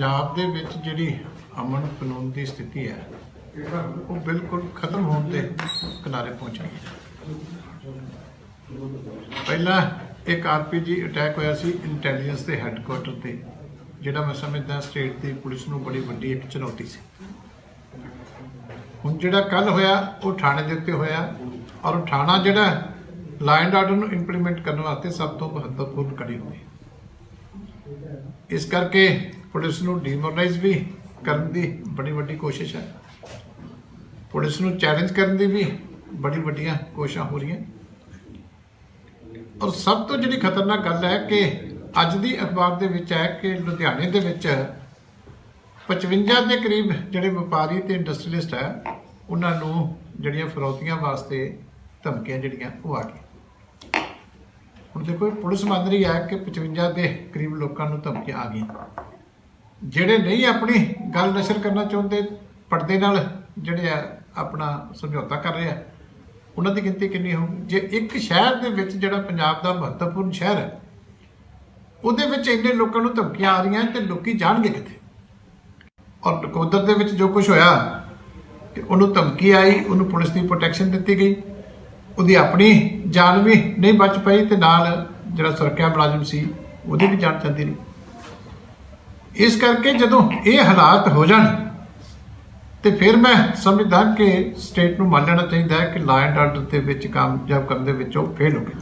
ਪੰਜਾਬ ਦੇ ਵਿੱਚ ਜਿਹੜੀ ਅਮਨ ਕਾਨੂੰਨ ਦੀ ਸਥਿਤੀ ਹੈ, ਉਹ ਬਿਲਕੁਲ ਖਤਮ ਹੋਣ ਦੇ ਕਿਨਾਰੇ ਪਹੁੰਚ ਗਈ ਹੈ। ਪਹਿਲਾਂ ਇੱਕ ਆਰਪੀਜੀ ਅਟੈਕ ਹੋਇਆ ਸੀ ਇੰਟੈਲੀਜੈਂਸ ਦੇ ਹੈੱਡਕੁਆਟਰ ਤੇ, ਜਿਹੜਾ ਮੈਂ ਸਮਝਦਾ ਸਟੇਟ ਦੀ ਪੁਲਿਸ ਨੂੰ ਬੜੀ ਵੱਡੀ ਇੱਕ ਚੁਣੌਤੀ ਸੀ। ਹੁਣ ਜਿਹੜਾ ਕੱਲ ਹੋਇਆ, ਉਹ ਥਾਣੇ ਦੇ ਉੱਤੇ ਹੋਇਆ ਔਰ ਉਹ ਥਾਣਾ ਜਿਹੜਾ ਲਾਇਨ ਆਰਡਰ ਨੂੰ ਇੰਪਲੀਮੈਂਟ ਕਰਨ ਵਾਸਤੇ ਸਭ ਤੋਂ ਮਹੱਤਵਪੂਰਨ ਕੜੀ ਹੋਈ ਇਸ ਕਰਕੇ ਪੁਲਿਸ ਨੂੰ ਡੀਮੋਰਲਾਈਜ਼ ਵੀ ਕਰਨ ਦੀ ਬੜੀ ਵੱਡੀ ਕੋਸ਼ਿਸ਼ ਹੈ। ਪੁਲਿਸ ਨੂੰ ਚੈਲੰਜ ਕਰਨ ਦੀ ਵੀ ਬੜੀ ਵੱਡੀਆਂ ਕੋਸ਼ਿਸ਼ਾਂ ਹੋ ਰਹੀਆਂ। ਔਰ ਸਭ ਤੋਂ ਜਿਹੜੀ ਖਤਰਨਾਕ ਗੱਲ ਹੈ ਕਿ ਅੱਜ ਦੀ ਅਖਬਾਰ ਦੇ ਵਿੱਚ ਹੈ ਕਿ ਲੁਧਿਆਣੇ ਦੇ ਵਿੱਚ 55 ਦੇ ਕਰੀਬ ਜਿਹੜੇ ਵਪਾਰੀ ਤੇ ਇੰਡਸਟਰੀਲਿਸਟ ਹੈ, ਉਹਨਾਂ ਨੂੰ ਜਿਹੜੀਆਂ ਫਰੌਤੀਆਂ ਵਾਸਤੇ ਧਮਕੀਆਂ ਜਿਹੜੀਆਂ ਉਹ ਆ ਗਈਆਂ। ਹੁਣ ਦੇਖੋ ਪੁਲਿਸ ਮੰਨ ਰਹੀ ਹੈ ਕਿ 55 ਦੇ ਕਰੀਬ ਲੋਕਾਂ ਨੂੰ ਧਮਕੀਆਂ ਆ ਗਈਆਂ। ਜਿਹੜੇ ਨਹੀਂ ਆਪਣੀ ਗੱਲ ਨਸ਼ਰ ਕਰਨਾ ਚਾਹੁੰਦੇ, ਪਰਦੇ ਨਾਲ ਜਿਹੜੇ ਆ ਆਪਣਾ ਸਮਝੌਤਾ ਕਰ ਰਹੇ ਆ, ਉਹਨਾਂ ਦੀ ਗਿਣਤੀ ਕਿੰਨੀ ਹੋਊਗੀ ਜੇ ਇੱਕ ਸ਼ਹਿਰ ਦੇ ਵਿੱਚ ਜਿਹੜਾ ਪੰਜਾਬ ਦਾ ਮਹੱਤਵਪੂਰਨ ਸ਼ਹਿਰ ਹੈ, ਉਹਦੇ ਵਿੱਚ ਇੰਨੇ ਲੋਕਾਂ ਨੂੰ ਧਮਕੀਆਂ ਆ ਰਹੀਆਂ ਤੇ ਲੋਕੀ ਜਾਣਗੇ ਕਿੱਥੇ? ਔਰ ਨਕੋਦਰ ਦੇ ਵਿੱਚ ਜੋ ਕੁਝ ਹੋਇਆ, ਕਿ ਉਹਨੂੰ ਧਮਕੀ ਆਈ, ਉਹਨੂੰ ਪੁਲਿਸ ਦੀ ਪ੍ਰੋਟੈਕਸ਼ਨ ਦਿੱਤੀ ਗਈ। ਉਹਦੀ ਆਪਣੀ ਜਾਨ ਵੀ ਨਹੀਂ ਬਚ ਪਈ ਤੇ ਨਾਲ ਜਿਹੜਾ ਸੁਰੱਖਿਆ ਮੁਲਾਜ਼ਮ ਸੀ, ਉਹਦੀ ਵੀ ਜਾਨ ਜਾਂਦੀ ਰਹੀ। ਇਸ ਕਰਕੇ ਜਦੋਂ ਇਹ ਹਾਲਾਤ ਹੋ ਜਾਣ ਤੇ ਫਿਰ ਮੈਂ ਸਮਝਦਾ ਕਿ ਸਟੇਟ ਨੂੰ ਮੰਨ ਲੈਣਾ ਚਾਹੀਦਾ ਹੈ ਕਿ ਲਾਅ ਐਂਡ ਆਰਡਰ ਦੇ ਵਿੱਚ ਕਾਮਯਾਬ ਕਰਨ ਦੇ ਵਿੱਚ ਉਹ ਫੇਲ ਹੋ ਗਏ।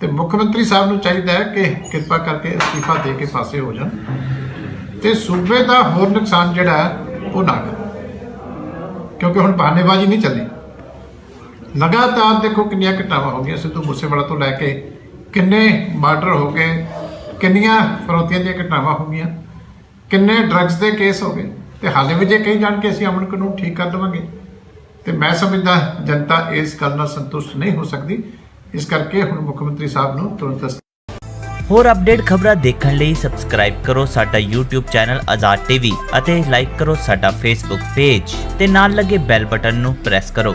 ਤੇ ਮੁੱਖ ਮੰਤਰੀ ਸਾਹਿਬ ਨੂੰ ਚਾਹੀਦਾ ਹੈ ਕਿ ਕਿਰਪਾ ਕਰਕੇ ਅਸਤੀਫਾ ਦੇ ਕੇ ਪਾਸੇ ਹੋ ਜਾਣ ਤੇ ਸੂਬੇ ਦਾ ਹੋਰ ਨੁਕਸਾਨ ਜਿਹੜਾ ਉਹ ਨਾ ਕਰੇ ਕਿਉਂਕਿ ਹੁਣ ਬਹਾਨੇਬਾਜ਼ੀ ਨਹੀਂ ਚੱਲੀ। ਲਗਾਤਾਰ ਦੇਖੋ ਕਿੰਨੀਆਂ ਘਟਨਾਵਾਂ ਹੋ ਗਈਆਂ ਸਿੱਧੂ ਮੂਸੇਵਾਲਾ ਤੋਂ ਲੈ ਕੇ ਕਿੰਨੇ ਮਰਡਰ ਹੋ ਗਏ, ਕਿੰਨੀਆਂ ਫਰੋਤੀਆਂ ਦੀਆਂ ਘਟਨਾਵਾਂ ਹੋ ਗਈਆਂ, ਕਿੰਨੇ ਡਰੱਗਸ ਦੇ ਕੇਸ ਹੋ ਗਏ, ਤੇ ਹਾਲੇ ਵੀ ਜੇ ਕਹੀ ਜਾਣ ਕਿ ਅਸੀਂ ਅਮਨ ਕਾਨੂੰਨ ਠੀਕ ਕਰ ਲਵਾਂਗੇ ਤੇ ਮੈਂ ਸਮਝਦਾ ਜਨਤਾ ਇਸ ਗੱਲ ਨਾਲ ਸੰਤੁਸ਼ਟ ਨਹੀਂ ਹੋ ਸਕਦੀ। ਇਸ ਕਰਕੇ ਹੁਣ ਮੁੱਖ ਮੰਤਰੀ ਸਾਹਿਬ ਨੂੰ ਤੁਰੰਤ ਅਸਤੀਫਾ ਹੋਰ ਅਪਡੇਟ ਖਬਰਾਂ ਦੇਖਣ ਲਈ ਸਬਸਕ੍ਰਾਈਬ ਕਰੋ ਸਾਡਾ YouTube ਚੈਨਲ ਆਜ਼ਾਦ ਟੀਵੀ ਅਤੇ ਲਾਈਕ ਕਰੋ ਸਾਡਾ Facebook ਪੇਜ ਤੇ ਨਾਲ ਲੱਗੇ ਬੈਲ ਬਟਨ ਨੂੰ ਪ੍ਰੈਸ ਕਰੋ।